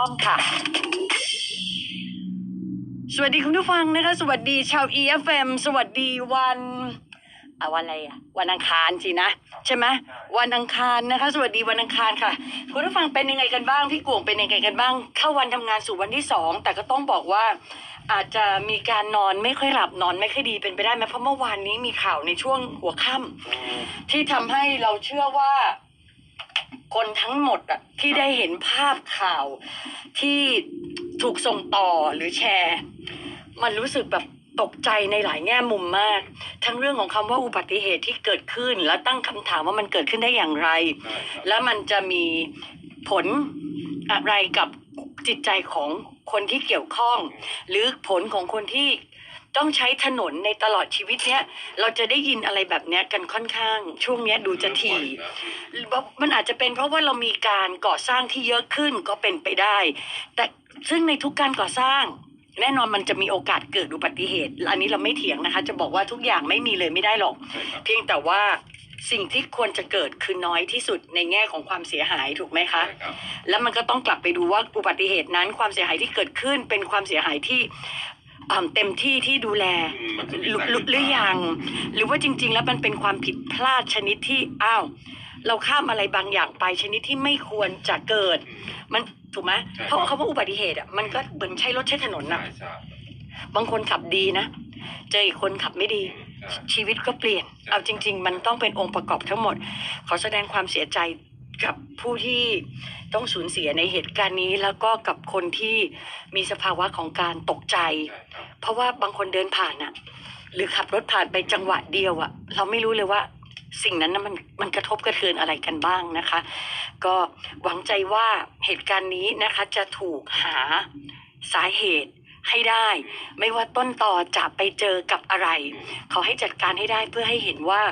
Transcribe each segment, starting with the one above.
้อมค่ะ สวัสดีคุณผู้ฟังนะคะ สวัสดีชาว EFM สวัสดีวันอะวันอะไรอะวันอังคารสินะ ใช่ไหมวันอังคารนะคะ สวัสดีวันอังคารค่ะ คุณผู้ฟังเป็นยังไงกันบ้างพี่กวงเป็นยังไงกันบ้าง เข้าวันทำงานสู่วันที่สองแต่ก็ต้องบอกว่าอาจจะมีการนอนไม่ค่อยหลับนอนไม่ค่อยดีเป็นไปได้ไหมเพราะเมื่อวานนี้มีข่าวในช่วงหัวค่ำที่ทำให้เราเชื่อว่า คนทั้งหมดอะที่ได้เห็นภาพข่าวที่ถูกส่งต่อหรือแชร์ มันรู้สึกแบบตกใจในหลายแง่มุมมาก ทั้งเรื่องของคำว่าอุบัติเหตุที่เกิดขึ้น แล้วตั้งคำถามว่ามันเกิดขึ้นได้อย่างไร แล้วมันจะมีผลอะไรกับจิตใจของคนที่เกี่ยวข้อง หรือผลของคนที่ ต้องใช้ถนนในตลอดชีวิตเนี้ยเราจะได้ยินอะไรแบบเนี้ยกันค่อนข้าง ช่วงเนี้ยดูจะถี่หรือว่ามันอาจจะเป็นเพราะว่าเรามีการก่อสร้างที่เยอะขึ้นก็เป็นไปได้ แต่ซึ่งในทุกการก่อสร้างแน่นอนมันจะมีโอกาสเกิดอุบัติเหตุ อันนี้เราไม่เถียงนะคะ จะบอกว่าทุกอย่างไม่มีเลยไม่ได้หรอก เพียงแต่ว่าสิ่งที่ควรจะเกิดคือน้อยที่สุดในแง่ของความเสียหายถูกไหมคะ แล้วมันก็ต้องกลับไปดูว่าอุบัติเหตุนั้นความเสียหายที่เกิดขึ้นเป็นความเสียหายที่ อ่าเต็มที่ที่ดูแลอืมมันจะมีหรือสาเหตุหรือหรือยัง หรือว่าจริง ๆ แล้วมันเป็นความผิดพลาดชนิดที่อ้าวเราข้ามอะไรบางอย่างไปชนิดที่ไม่ควรจะเกิด มันถูกไหมใช่ เพราะคำว่าอุบัติเหตุอะมันก็เหมือนใช้รถใช้ถนนใช่น่ะใช่บางคนขับดีนะ เจออีกคนขับไม่ดี ใช่ ชีวิตก็เปลี่ยน เอาจริง ๆ มันต้องเป็นองค์ประกอบทั้งหมด ขอแสดงความเสียใจ กับผู้ที่ต้องสูญเสียในเหตุการณ์นี้ แล้วก็กับคนที่มีสภาวะของการตกใจใช่ครับเพราะว่าบางคนเดินผ่านอะหรือขับรถผ่านไปจังหวะเดียวอะเราไม่รู้เลยว่าสิ่งนั้นนะมันมันกระทบกระเทือนอะไรกันบ้างนะคะ ก็หวังใจว่าเหตุการณ์นี้นะคะจะถูกหาสาเหตุให้ได้ ไม่ว่าต้นต่อจะไปเจอกับอะไรขอให้จัดการให้ได้เพื่อให้เห็นว่า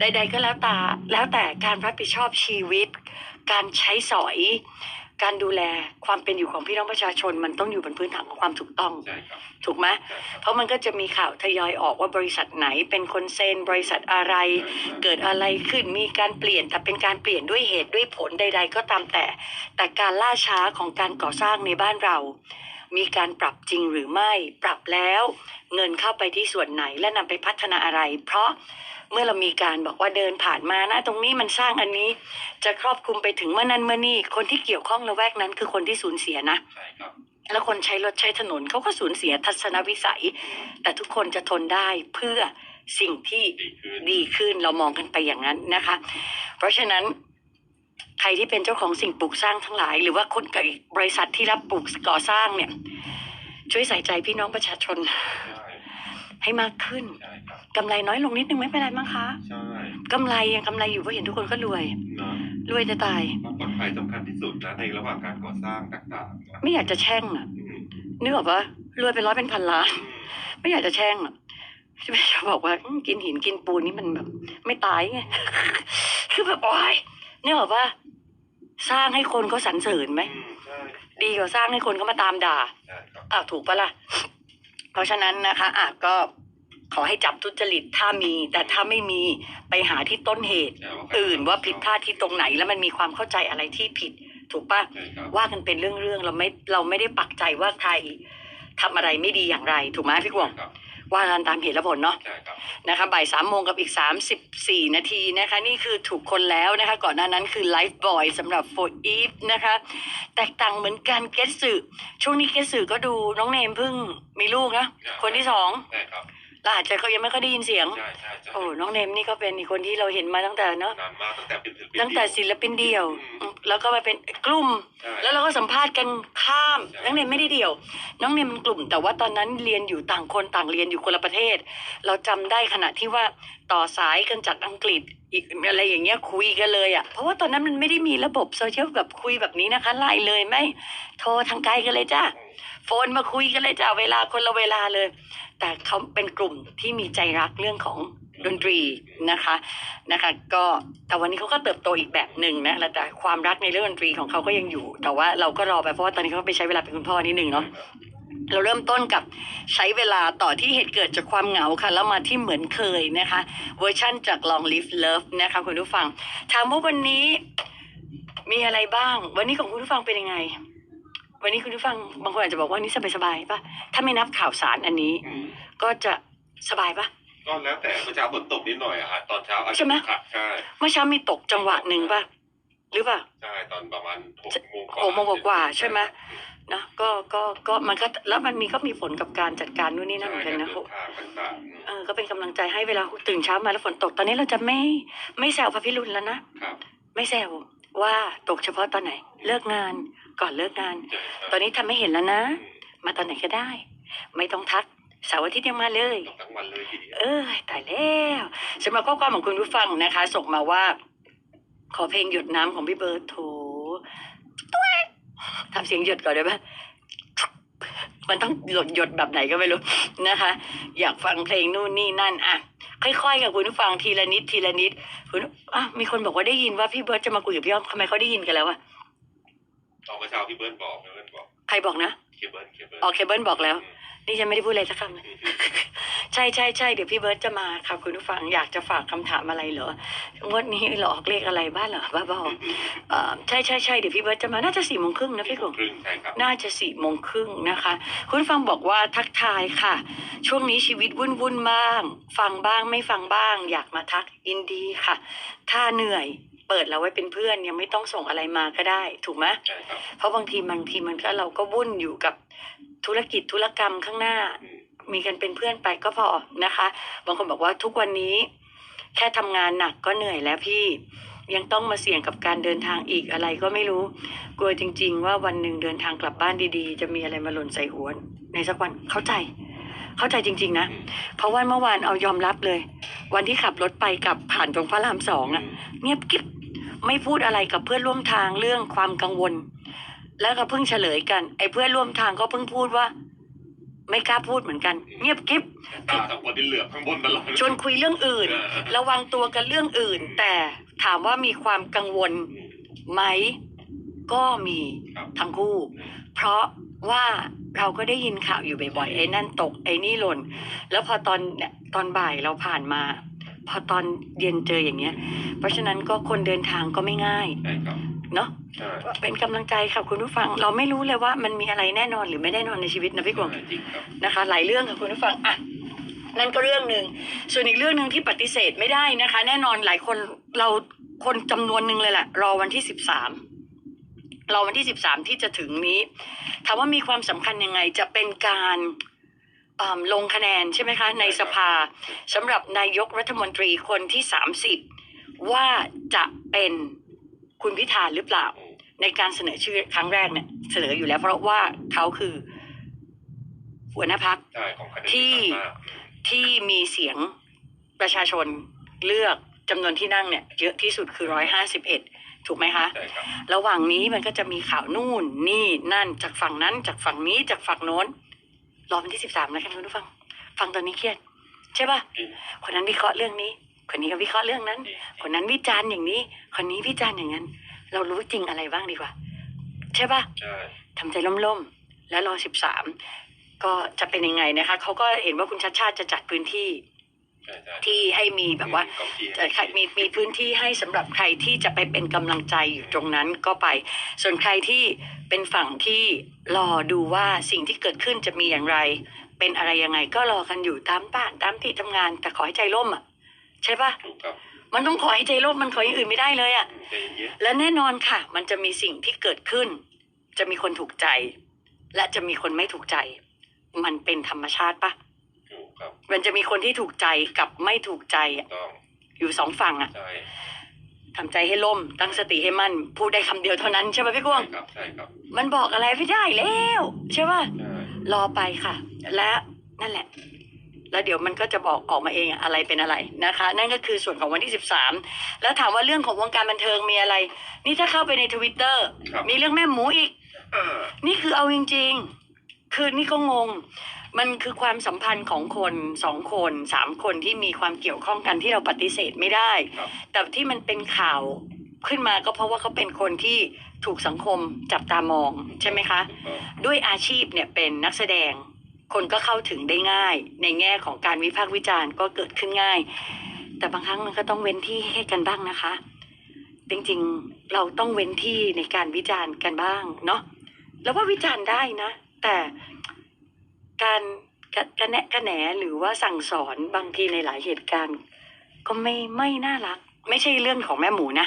ใด ๆ ก็แล้วแต่แล้วแต่การรับผิดชอบชีวิต การใช้สอย การดูแลความเป็นอยู่ของพี่น้องประชาชน มันต้องอยู่บนพื้นฐานของความถูกต้องใช่ครับถูกไหมใช่ครับเพราะมันก็จะมีข่าวทยอยออกว่าบริษัทไหน เป็นคนเซ็นบริษัทอะไร เกิดอะไรขึ้นมีการเปลี่ยนแต่เป็นการเปลี่ยนด้วยเหตุด้วยผลใด ๆ ก็ตามแต่ แต่การล่าช้าของการก่อสร้างในบ้านเรามีการปรับจริงหรือไม่ ปรับแล้ว เงินเข้าไปที่ส่วนไหนและนำไปพัฒนาอะไร เพราะ เมื่อเรามีการบอกว่าเดินผ่านมานะตรงนี้มันสร้างอันนี้ จะครอบคลุมไปถึงเมื่อนั้นเมื่อนี่คนที่เกี่ยวข้องละแวกนั้นคือคนที่สูญเสียนะใช่ครับแล้วคนใช้รถใช้ถนนเขาก็สูญเสียทัศนวิสัย แต่ทุกคนจะทนได้เพื่อสิ่งที่ดีขึ้นดีขึ้นเรามองกันไปอย่างนั้นนะคะ เพราะฉะนั้นใครที่เป็นเจ้าของสิ่งปลูกสร้างทั้งหลาย หรือว่าคนกับบริษัทที่รับปลูกก่อสร้างเนี่ย ช่วยใส่ใจพี่น้องประชาชน ใช่ให้มากขึ้นใช่ครับกำไรน้อยลงนิดนึงไม่เป็นไรมั้งคะใช่กำไรยังกำไรอยู่เพราะเห็นทุกคนก็รวยเนาะรวยจะตายความปลอดภัยสำคัญที่สุดนะในระหว่างการก่อสร้างต่างๆนะไม่อยากจะแช่งอะอืมนึกออกปะรวยเป็นร้อยเป็นพันล้าน ไม่อยากจะแช่งอะไม่จะบอกว่าอืมกินหินกินปูนนี่มันแบบ ไม่ตายไงคือแบบโอ้ยเนี่ยบอกว่าสร้างให้คนเขาสรรเสริญไหมอืมใช่ดีกว่าสร้างให้คนเขามาตามด่าใช่ครับอ้าวถูกปะล่ะ เพราะฉะนั้นนะคะอะก็ขอให้จับทุจริตถ้ามี แต่ถ้าไม่มีไปหาที่ต้นเหตุใช่ว่าอื่นว่าผิดพลาดที่ตรงไหนแล้วมันมีความเข้าใจอะไรที่ผิด ถูกปะใช่ครับว่ากันเป็นเรื่องๆเราไม่เราไม่ได้ปักใจว่าใครทำอะไรไม่ดีอย่างไร ถูกไหมพี่กวงครับ ว่ากันตามเหตุและผลเนาะใช่ครับนะคะบ่ายสามโมงกับอีกสามสิบสี่นาทีนะคะ นี่คือถูกคนแล้วนะคะ ก่อนหน้านั้นคือไลฟ์บอยสำหรับโฟร์อีฟนะคะ แตกต่างเหมือนกันเกสสึช่วงนี้เกสสึก็ดูน้องเนมเพิ่งมีลูกนะ คนที่สองใช่ครับ เราอาจจะเขายังไม่ค่อยได้ยินเสียง ใช่ใช่ใช่โอ้น้องเนมนี่ก็เป็นอีกคนที่เราเห็นมาตั้งแต่เนาะนานมากตั้งแต่เป็นศิลปินตั้งแต่ศิลปินเดี่ยวแล้วก็มาเป็นกลุ่ม ใช่ แล้วเราก็สัมภาษณ์กันข้าม ใช่ น้องเนมไม่ได้เดี่ยว น้องเนมมันกลุ่ม แต่ว่าตอนนั้นเรียนอยู่ต่างคนต่างเรียนอยู่คนละประเทศ เราจำได้ขณะที่ว่าต่อสายกันจากอังกฤษอีกอะไรอย่างเงี้ยคุยกันเลยอะ่ะ เพราะว่าตอนนั้นมันไม่ได้มีระบบโซเชียลแบบคุยแบบนี้นะคะไลน์เลยไม่ โทรทางไกลกันเลยจ้า โฟนมาคุยกันเลยจ้าเวลาคนละเวลาเลย แต่เขาเป็นกลุ่มที่มีใจรักเรื่องของดนตรีนะคะนะคะก็แต่วันนี้เขาก็เติบโตอีกแบบหนึ่งนะแล้วแต่ความรักในเรื่องดนตรีของเขาก็ยังอยู่ แต่ว่าเราก็รอไปเพราะว่าตอนนี้เขาไปใช้เวลาเป็นคุณพ่อนิดนึงเนาะเราเริ่มต้นกับใช้เวลาต่อที่เหตุเกิดจากความเหงาค่ะ แล้วมาที่เหมือนเคยนะคะ เวอร์ชั่นจาก Long Live Love นะคะ คุณผู้ฟังถามว่าวันนี้มีอะไรบ้าง วันนี้ของคุณผู้ฟังเป็นยังไง วันนี้คุณผู้ฟังบางคนอาจจะบอกว่านี่สบายๆป่ะ ถ้าไม่นับข่าวสารอันนี้ อืมก็จะสบายป่ะ ก็แล้วแต่เมื่อเช้าฝนตกนิดหน่อยอะฮะตอนเช้าอาจจะใช่ไหม ขัดใช่เมื่อเช้ามีตกจังหวะหนึ่งป่ะ หรือเปล่าใช่ตอนประมาณหกโมงหกโมงกว่าๆใช่ไหม นะก็ก็ก็มันก็แล้วมันมีก็มีผลกับการจัดการนู่นนี่นั่นเหมือนกันนะ ใช่การเดินทางต่างๆเออก็เป็นกำลังใจให้เวลาตื่นเช้ามาแล้วฝนตกตอนนี้เราจะไม่ไม่แซวพระพิรุณแล้วนะ ครับ ไม่แซวว่าตกเฉพาะตอนไหน เลิกงาน ก่อนเลิกงานใช่ครับตอนนี้ทำไม่เห็นแล้วนะอืมมาตอนไหนก็ได้ ไม่ต้องทักเสาร์อาทิตย์ยังมาเลยตกทั้งวันเลยทีเดียวเออตายแล้วสำหรับข้อความของคุณผู้ฟังนะคะ ส่งมาว่า ขอเพลงหยดน้ำของพี่เบิร์ดโถตัวเองทำเสียงหยดก่อนได้ปะมันต้องหยดหยดแบบไหนก็ไม่รู้นะคะ อยากฟังเพลงนู่นนี่นั่นอะค่อยๆกับคุณผู้ฟังทีละนิดทีละนิดคุณอะมีคนบอกว่าได้ยินว่าพี่เบิร์ดจะมาคุยกับพี่อ้อมทำไมเขาได้ยินกันแล้วอะต อนเมื่อเช้าพี่เบิร์ดบอกพี่เบิร์ดบอกใครบอกนะเคเบิร์ดเคเบิร์ดอ๋อเคเบิลบอกแล้ว นี่ฉันไม่ได้พูดอะไรสักคำเลยใช่ใช่ใช่เดี๋ยวพี่เบิร์ตจะมาค่ะคุณผู้ฟังอยากจะฝากคำถามอะไรเหรองวดนี้หลอกเลขอะไรบ้านเหรอบ้าบอเอ่อใช่ใช่ใช่เดี๋ยวพี่เบิร์ตจะมาน่าจะสี่โมงครึ่งนะพี่กคบรึ่งใช่ครับน่าจะสี่โมงครึ่งนะคะ คุณผู้ฟังบอกว่าทักทายค่ะ ช่วงนี้ชีวิตวุ่นวุ่นๆบ้าง ฟังบ้างไม่ฟังบ้าง อยากมาทักยินดีค่ะ ถ้าเหนื่อย เปิดเราไว้เป็นเพื่อนยังไม่ต้องส่งอะไรมาก็ได้ ถูกไหมใช่ครับเพราะบางทีบางทีมันก็เราก็วุ่นอยู่กับธุรกิจธุรกรรมข้างหน้าอืมมีกันเป็นเพื่อนไปก็พอนะคะ บางคนบอกว่าทุกวันนี้ แค่ทำงานหนักก็เหนื่อยแล้วพี่ยังต้องมาเสี่ยงกับการเดินทางอีกอะไรก็ไม่รู้ กลัวจริง ๆ ว่าวันหนึ่งเดินทางกลับบ้านดีๆ จะมีอะไรมาหล่นใส่หัวในสักวันเข้าใจ เข้าใจจริง ๆ นะอืมเพราะว่าเมื่อวานเอายอมรับเลย วันที่ขับรถไปกลับผ่านตรงพระรามสองอะเงียบกิ๊บ ไม่พูดอะไรกับเพื่อนร่วมทางเรื่องความกังวล แล้วก็เพิ่งเฉลยกัน ไอ้เพื่อนร่วมทางก็เพิ่งพูดว่า ไม่กล้าพูดเหมือนกัน เงียบกิ๊บตาทั้งคนที่เหลือบข้างบนตลอดชวนคุยเรื่องอื่นเออระวังตัวกันเรื่องอื่น แต่ถามว่ามีความกังวลอืมไหมก็มีครับทั้งคู่ เพราะว่าเราก็ได้ยินข่าวอยู่บ่อยๆไอ้นั่นตกไอ้นี่หล่น แล้วพอตอนเนี่ยตอนบ่ายเราผ่านมา พอตอนเย็นเจออย่างเงี้ย เพราะฉะนั้นก็คนเดินทางก็ไม่ง่ายใช่ครับเนาะใช่เป็นกำลังใจค่ะคุณผู้ฟัง เราไม่รู้เลยว่ามันมีอะไรแน่นอนหรือไม่แน่นอนในชีวิตนะพี่กวางใช่จริงครับนะคะ หลายเรื่องค่ะคุณผู้ฟังอะนั่นก็เรื่องหนึ่งส่วนอีกเรื่องหนึ่งที่ปฏิเสธไม่ได้นะคะ แน่นอนหลายคนเราคนจำนวนหนึ่งเลยแหละรอวันที่สิบสามรอวันที่สิบสามที่จะถึงนี้ถามว่ามีความสำคัญยังไงจะเป็นการอ่า ลงคะแนนใช่ไหมคะ ในสภาสำหรับนายกรัฐมนตรีคนที่สามสิบว่าจะเป็นคุณพิธาหรือเปล่าอืมในการเสนอชื่อครั้งแรกเนี่ยเสนออยู่แล้ว เพราะว่าเขาคือหัวหน้าพักใช่ของคะแนนที่มากที่มีเสียงประชาชนเลือกจำนวนที่นั่งเนี่ยเยอะที่สุดคือร้อยห้าสิบเอ็ดถูกไหมคะใช่ครับระหว่างนี้มันก็จะมีข่าวนู่นนี่นั่นจากฝั่งนั้นจากฝั่งนี้จากฝั่งโน้น รอวันที่สิบสามแล้วกันคุณผู้ฟัง ฟังตอนนี้เครียด ใช่ปะจริงคนนั้นวิเคราะห์เรื่องนี้ คนนี้ก็วิเคราะห์เรื่องนั้นจริงคนนั้นวิจารณ์อย่างนี้ คนนี้วิจารณ์อย่างนั้น เรารู้จริงอะไรบ้างดีกว่า ใช่ปะใช่ทำใจล่มๆ แล้วรอสิบสามก็จะเป็นยังไงนะคะ เขาก็เห็นว่าคุณชัดชาติจะจัดพื้นที่ใช่ใช่ ที่ให้มีแบบว่ากองเชียร์จะใครมีมีพื้นที่ให้สำหรับใครที่จะไปเป็นกำลังใจอยู่ตรงนั้นก็ไป ส่วนใครที่เป็นฝั่งที่รอดูว่าสิ่งที่เกิดขึ้นจะมีอย่างไร เป็นอะไรยังไงก็รอกันอยู่ตามบ้านตามที่ทำงาน แต่ขอให้ใจร่มอะ ใช่ปะถูกครับมันต้องขอให้ใจร่มมันขออย่างอื่นไม่ได้เลยอะใจเย็นและแน่นอนค่ะ มันจะมีสิ่งที่เกิดขึ้น จะมีคนถูกใจ และจะมีคนไม่ถูกใจ มันเป็นธรรมชาติปะๆถูกครับ มันจะมีคนที่ถูกใจกับไม่ถูกใจอะต้องอยู่สองฝั่งอะใช่ทำใจให้ล่มตั้งสติให้มั่นพูดได้คำเดียวเท่านั้นใช่ไหมพี่กุ้งใช่ครับใช่ครับ มันบอกอะไรไม่ได้แล้วใช่ป่ะใช่รอไปค่ะ และนั่นแหละ แล้วเดี๋ยวมันก็จะบอกออกมาเองอะอะไรเป็นอะไรนะคะ นั่นก็คือส่วนของวันที่สิบสามแล้วถามว่าเรื่องของวงการบันเทิงมีอะไร นี่ถ้าเข้าไปในทวิตเตอร์ครับมีเรื่องแม่หมูอีกเออนี่คือเอาจริงๆ คือนี่ก็งง มันคือความสัมพันธ์ของคนสองคนสามคนที่มีความเกี่ยวข้องกันที่เราปฏิเสธไม่ได้ครับแต่ที่มันเป็นข่าวขึ้นมาก็เพราะว่าเขาเป็นคนที่ถูกสังคมจับตามองใช่ไหมคะถูกต้องด้วยอาชีพเนี่ยเป็นนักแสดง คนก็เข้าถึงได้ง่าย ในแง่ของการวิพากษ์วิจารณ์ก็เกิดขึ้นง่าย แต่บางครั้งมันก็ต้องเว้นที่ให้กันบ้างนะคะ จริงๆเราต้องเว้นที่ในการวิจารณ์กันบ้างเนาะแล้วว่าวิจารณ์ได้นะ แต่การกระกระแนะกระแหนหรือว่าสั่งสอนบางทีในหลายเหตุการณ์ ก็ไม่ไม่น่ารัก ไม่ใช่เรื่องของแม่หมูนะ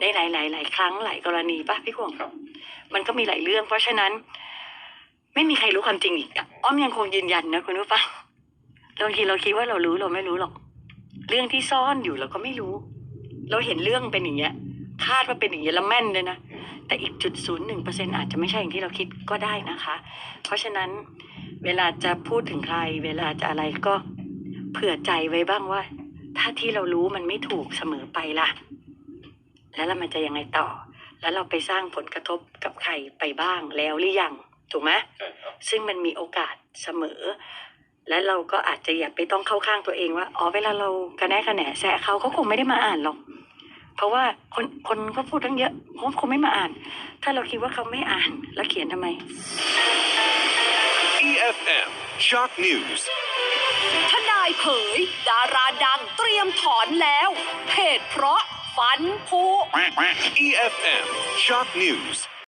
ในหลายหลายหลายครั้งหลายกรณีป่ะพี่กวงครับมันก็มีหลายเรื่อง เพราะฉะนั้น ไม่มีใครรู้ความจริงอีกอะอ้อมยังคงยืนยันนะคุณผู้ฟังบางทีเราคิดว่าเรารู้เราไม่รู้หรอก เรื่องที่ซ่อนอยู่เราก็ไม่รู้ เราเห็นเรื่องเป็นอย่างเงี้ย คาดว่าเป็นอย่างเงี้ยแล้วแม่นเลยนะ แต่อีกจุดศูนย์หนึ่งเปอร์เซ็นอาจจะไม่ใช่อย่างที่เราคิดก็ได้นะคะ เพราะฉะนั้นเวลาจะพูดถึงใคร เวลาจะอะไรก็เผื่อใจไว้บ้างว่า ถ้าที่เรารู้มันไม่ถูกเสมอไปล่ะ แล้วเรามันจะยังไงต่อ แล้วเราไปสร้างผลกระทบกับใครไปบ้างแล้วหรือยังถูกไหมใช่ครับซึ่งมันมีโอกาสเสมอ และเราก็อาจจะอย่าไปต้องเข้าข้างตัวเองว่า อ๋อ เวลาเรากระแนะกระแหนแซะเขาเขาคงไม่ได้มาอ่านหรอก เพราะว่าคนคนก็พูดตั้งเยอะเขาคงไม่มาอ่าน ถ้าเราคิดว่าเขาไม่อ่านแล้วเขียนทำไม EFM Shock News ทนายเผย ดาราดังเตรียมถอนแล้วเหตุเพราะฟันผุ EFM Shock News